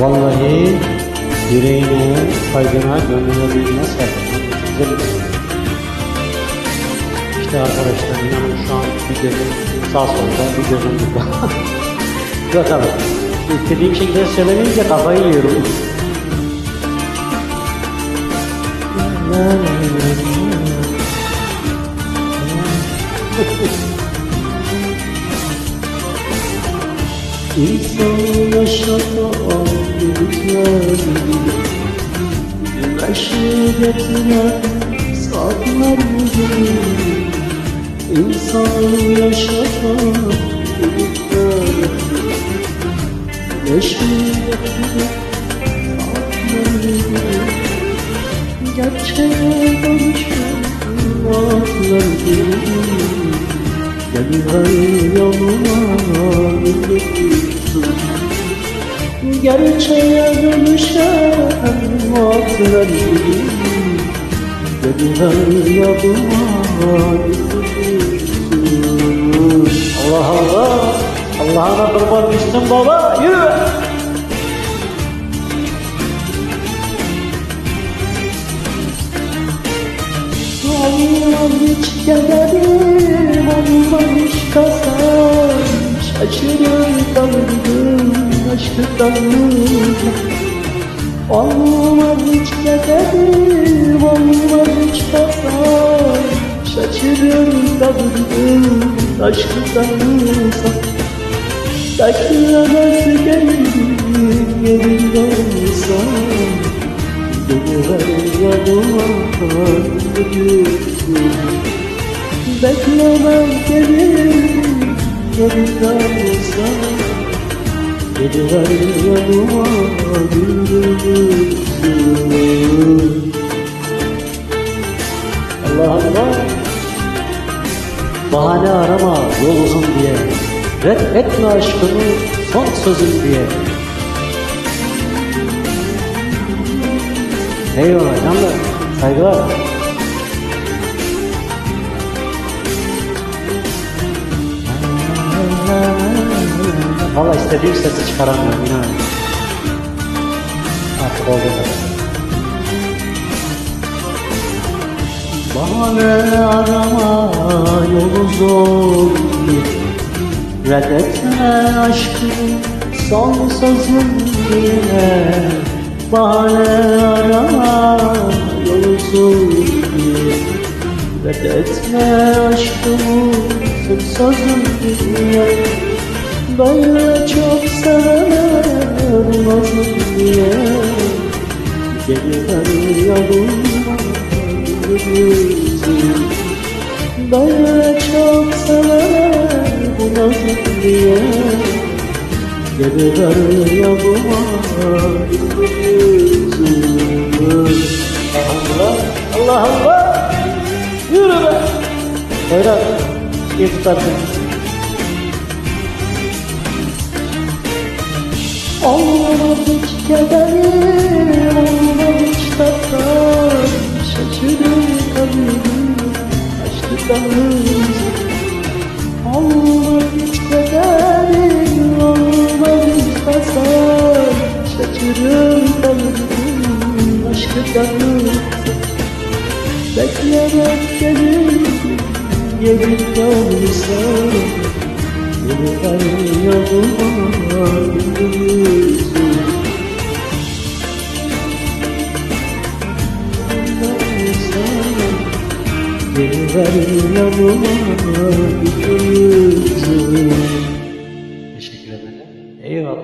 Vallahi yüreğine, kalbine, gönlüne bilmez Güzel bir şey. İşte arkadaşlar inanın şu an bir gözüm sağ solda, bir gözüm burada. Bakalım. İstediğim şekilde söylemeyince kafayı yiyorum. İnsanı yaşatan getiren saatler gibi İnsanı yaşatan Güneşi getiren saatler gibi Gerçeğe dönüşen vaatler gibi Gel yoluma yürütün Gerçeğe dönüşen vaatler gibi yoluma yürütün Allah Allah Allah'ına kurban düştüm baba yürü. Olmaz hiç kederim, kalırdım aşkından Olmaz hiç kederim, olmaz hiç kasam Şaşırır kalırdım aşkından Beklemez geldim yerinde olsam Geliver yanıma yürüsün Beklemem gelir yanımda olsan Geliver yanıma yürüsün Allah Allah. Bahane arama yol diye. Reddetme aşkımı son sözüm diye. Eyvallah canlar. Saygılar. Valla istediğim sesi çıkaramıyorum inan. Artık oldu kadar. Bahane arama yolu zor Reddetme aşkım son sözüm diye Bahane arama yolu zor Reddetme aşkımı son sözüm diye Böyle çok sevenler nasıl diye Geliver yoluma yürüsün Böyle çok sevenler bu nasıl diye Geliver yoluma yürüsün Allah Allah Allah Yürü be Buyurun İyi tutarsın Kederim, olmaz hiç tatlım Şaşırır kalbim, hiç kederim, olmaz hiç tasam Şaşırır kalbim, aşktan Beklemek gelir, yerinde olsam Yürüyen yoluma Yürüyen yoluma yürüsün Teşekkür ederim. Eyvallah.